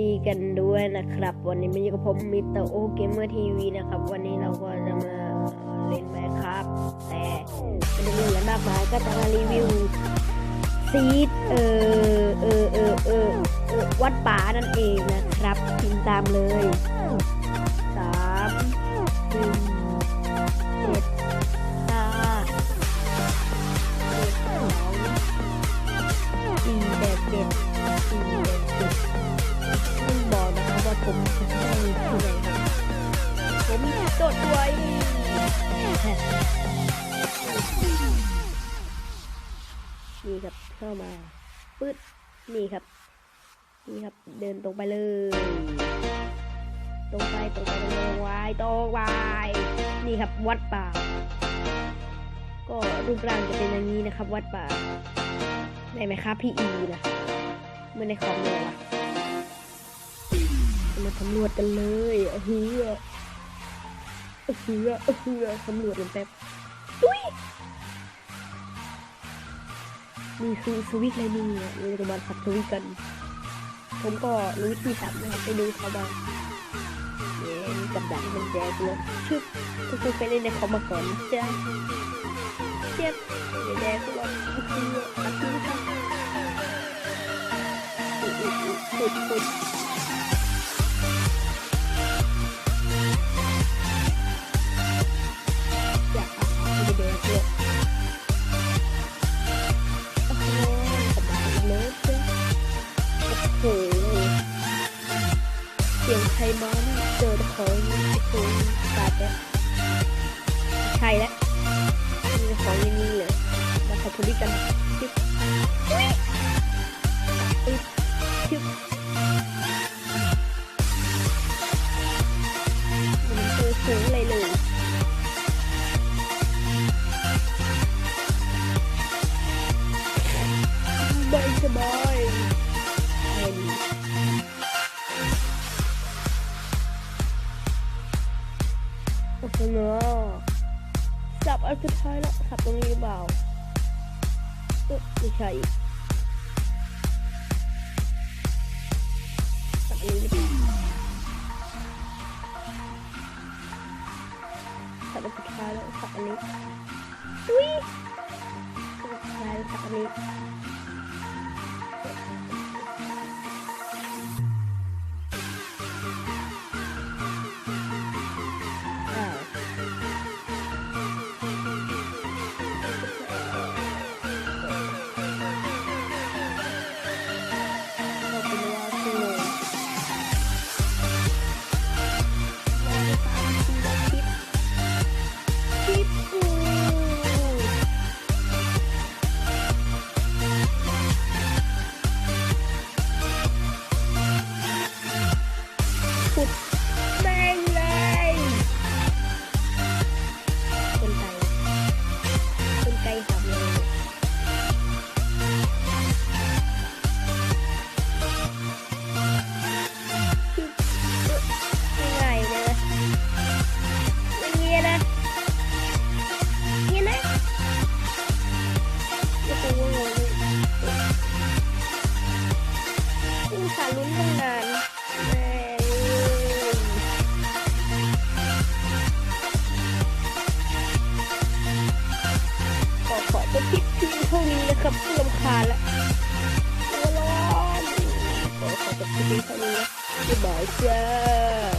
ดีกันด้วยนะครับ วันนี้มาอยู่กับผมมิสเตอร์โอเกมเมอร์ทีวีนะครับ วันนี้เราก็จะมาเล่นแมครับ แต่ไม่ได้มีอะไรมากมายก็จะมารีวิวซีดเออเออเออเออวัดป่านั่นเองนะครับพิมตามเลยสามหนึ่งเจ็ดห้าเจ็ดสองสี่แปดเจ็ดสี่แปดเจ็ด นะครับว่ผมจะให้ที่ไหนครับผมจดไว้นี่ครับเข้ามาปึ๊ดนี่ครับ นี่ครับ เดินตรงไปเลย ตรงไปตรงไปตรงไปตรงไปนี่ครับวัดป่า ก็รูปร่างจะเป็นอย่างนี้นะครับ วัดป่าได้ไหมครับพี่อีนะม่ได้คอมเลยวะ สำรวจกันเลยเออเฮือเออเฮือเออเฮือสำรวจกันแป๊บตุ้ยนี่คือสวิตเลยนี่อะเราจะมาขับสวิตกัน ผมก็รู้วิธีทำนะครับไปดูเขาบ้างเย้มีกับดักมันแจกเลยชึบก็คือไปเล่นในคอมมาก่อนจ้ะเจ็บเดี๋ยวแดงก็ลองคืออัดนี้ค่ะอุดอุดอุดอุด สียงไทยมันเจอของโอ้โหตาดแล้วใช่แล้วมีของยังมีเหลยมาขับพลิกัน เนอะสับอันสุดท้ายแล้วสับตรงนี้หรือเปล่าไม่ใช่อีกสับอันนี้หรือเปล่าสับอันสุดท้ายแล้วสับอันนี้อุ้ยสับอันสุดท้ายสับอันนี้ ขุ ตัว